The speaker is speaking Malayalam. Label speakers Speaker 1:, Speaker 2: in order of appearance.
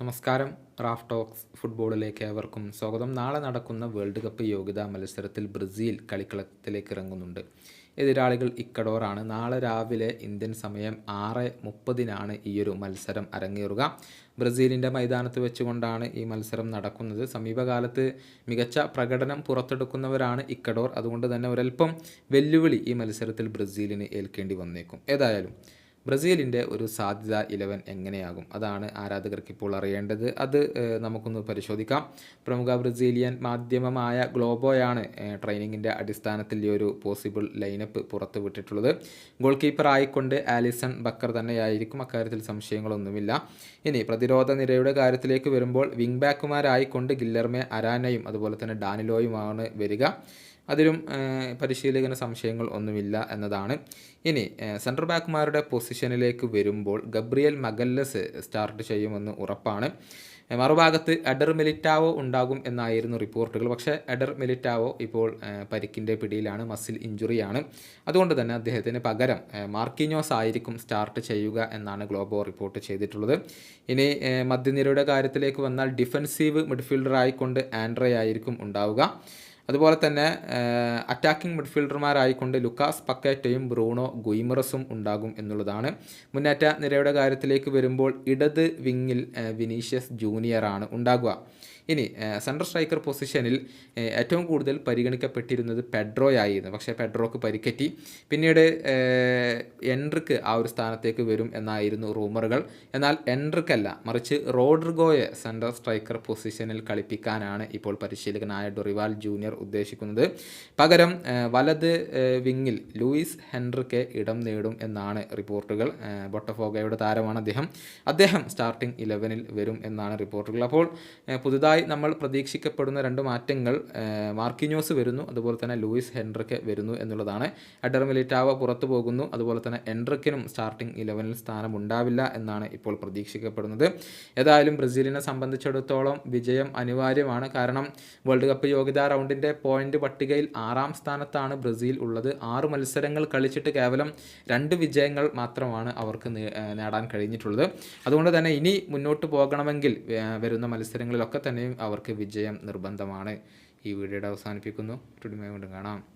Speaker 1: നമസ്കാരം. റാഫ് ടോക്സ് ഫുട്ബോളിലേക്ക് ഏവർക്കും സ്വാഗതം. നാളെ നടക്കുന്ന വേൾഡ് കപ്പ് യോഗ്യതാ മത്സരത്തിൽ ബ്രസീൽ കളിക്കളത്തിലേക്ക് ഇറങ്ങുന്നുണ്ട്. എതിരാളികൾ ഇക്കഡോറാണ് നാളെ രാവിലെ ഇന്ത്യൻ സമയം ആറ് മുപ്പതിനാണ് ഈയൊരു മത്സരം അരങ്ങേറുക. ബ്രസീലിന്റെ മൈതാനത്ത് വെച്ചുകൊണ്ടാണ് ഈ മത്സരം നടക്കുന്നത്. സമീപകാലത്ത് മികച്ച പ്രകടനം പുറത്തെടുക്കുന്നവരാണ് ഇക്കഡോർ അതുകൊണ്ട് തന്നെ ഒരൽപ്പം വെല്ലുവിളി ഈ മത്സരത്തിൽ ബ്രസീലിന് ഏൽക്കേണ്ടി വന്നേക്കും. ഏതായാലും ബ്രസീലിന്റെ ഒരു സാധ്യത ഇലവൻ എങ്ങനെയാകും? അതാണ് ആരാധകർക്ക് ഇപ്പോൾ അറിയേണ്ടത്. അത് നമുക്കൊന്ന് പരിശോധിക്കാം. പ്രമുഖ ബ്രസീലിയൻ മാധ്യമമായ ഗ്ലോബോയാണ് ട്രെയിനിങ്ങിന്റെ അടിസ്ഥാനത്തിൽ ഈ ഒരു പോസിബിൾ ലൈനപ്പ് പുറത്തുവിട്ടിട്ടുള്ളത് ഗോൾ കീപ്പർ ആയിക്കൊണ്ട് ആലിസൺ ബക്കർ തന്നെയായിരിക്കും. അക്കാര്യത്തിൽ സംശയങ്ങളൊന്നുമില്ല. ഇനി പ്രതിരോധ നിരയുടെ കാര്യത്തിലേക്ക് വരുമ്പോൾ വിങ് ബാക്കുമാരായിക്കൊണ്ട് ഗില്ലർമേ അരാനയും അതുപോലെ തന്നെ ഡാനിലോയുമാണ് വരിക. അതിലും പരിശീലകന് സംശയങ്ങൾ ഒന്നുമില്ല എന്നതാണ്. ഇനി സെൻട്രൽ ബാക്കുമാരുടെ പൊസിഷനിലേക്ക് വരുമ്പോൾ ഗബ്രിയൽ മഗല്ലസ് സ്റ്റാർട്ട് ചെയ്യുമെന്ന് ഉറപ്പാണ്. മറുഭാഗത്ത് എഡർ മിലിറ്റാവോ ഉണ്ടാകും എന്നായിരുന്നു റിപ്പോർട്ടുകൾ. പക്ഷേ എഡർ മിലിറ്റാവോ ഇപ്പോൾ പരിക്കിന്റെ പിടിയിലാണ് മസിൽ ഇഞ്ചുറിയാണ്. അതുകൊണ്ട് തന്നെ അദ്ദേഹത്തിന് പകരം മാർക്കിനോസ് ആയിരിക്കും സ്റ്റാർട്ട് ചെയ്യുക എന്നാണ് ഗ്ലോബോ റിപ്പോർട്ട് ചെയ്തിട്ടുള്ളത്. ഇനി മധ്യനിരയുടെ കാര്യത്തിലേക്ക് വന്നാൽ ഡിഫൻസീവ് മിഡ്ഫീൽഡർ ആയിക്കൊണ്ട് ആൻഡ്രേ ആയിരിക്കും ഉണ്ടാവുക. അതുപോലെ തന്നെ അറ്റാക്കിംഗ് മിഡ്ഫീൽഡർമാരായിക്കൊണ്ട് ലുക്കാസ് പക്കേറ്റയും ബ്രൂണോ ഗുയിമറസും ഉണ്ടാകും എന്നുള്ളതാണ്. മുന്നേറ്റ നിരയുടെ കാര്യത്തിലേക്ക് വരുമ്പോൾ ഇടത് വിങ്ങിൽ വിനീഷ്യസ് ജൂനിയറാണ് ഉണ്ടാകുക. ഇനി സെൻട്രൽ സ്ട്രൈക്കർ പൊസിഷനിൽ ഏറ്റവും കൂടുതൽ പരിഗണിക്കപ്പെട്ടിരുന്നത് പെഡ്രോയായിരുന്നു. പക്ഷേ പെഡ്രോക്ക് പരിക്കറ്റി. പിന്നീട് എൻട്രിക്ക് ആ ഒരു സ്ഥാനത്തേക്ക് വരും എന്നായിരുന്നു റൂമറുകൾ. എന്നാൽ എൻട്രിക്കല്ല മറിച്ച് റോഡ്രിഗോയെ സെൻട്രൽ സ്ട്രൈക്കർ പൊസിഷനിൽ കളിപ്പിക്കാനാണ് ഇപ്പോൾ പരിശീലകനായ ഡൊറിവാൽ ജൂനിയർ ഉദ്ദേശിക്കുന്നത്. പകരം വലത് വിങ്ങിൽ ലൂയിസ് ഹെൻറിക്ക് ഇടം നേടും എന്നാണ് റിപ്പോർട്ടുകൾ. ബൊട്ടഫോഗയുടെ താരമാണ് അദ്ദേഹം. അദ്ദേഹം സ്റ്റാർട്ടിംഗ് ഇലവനിൽ വരും എന്നാണ് റിപ്പോർട്ടുകൾ. അപ്പോൾ ഏഹ്, പുതുതായി നമ്മൾ പ്രതീക്ഷിക്കപ്പെടുന്ന രണ്ട് മാറ്റങ്ങൾ മാർക്കിന്യോസ് വരുന്നു അതുപോലെ തന്നെ ലൂയിസ് ഹെൻഡ്രിക്ക് വരുന്നു എന്നുള്ളതാണ്. എഡർ മിലിറ്റാവ പുറത്തു പോകുന്നു അതുപോലെ തന്നെ എൻട്രിക്കിനും സ്റ്റാർട്ടിംഗ് ഇലവനിൽ സ്ഥാനം ഉണ്ടാവില്ല എന്നാണ് ഇപ്പോൾ പ്രതീക്ഷിക്കപ്പെടുന്നത്. ഏതായാലും ബ്രസീലിനെ സംബന്ധിച്ചിടത്തോളം വിജയം അനിവാര്യമാണ്. കാരണം വേൾഡ് കപ്പ് യോഗ്യതാ റൗണ്ടിന്റെ പോയിന്റ് പട്ടികയിൽ ആറാം സ്ഥാനത്താണ് ബ്രസീൽ ഉള്ളത്. ആറ് മത്സരങ്ങൾ കളിച്ചിട്ട് കേവലം രണ്ട് വിജയങ്ങൾ മാത്രമാണ് അവർക്ക് നേടാൻ കഴിഞ്ഞിട്ടുള്ളത്. അതുകൊണ്ട് തന്നെ ഇനി മുന്നോട്ട് പോകണമെങ്കിൽ വരുന്ന മത്സരങ്ങളിലൊക്കെ അവർക്ക് വിജയം നിർബന്ധമാണ്. ഈ വീഡിയോയുടെ അവസാനിപ്പിക്കുന്നു. ടുഡിമേ വീണ്ടും കാണാം.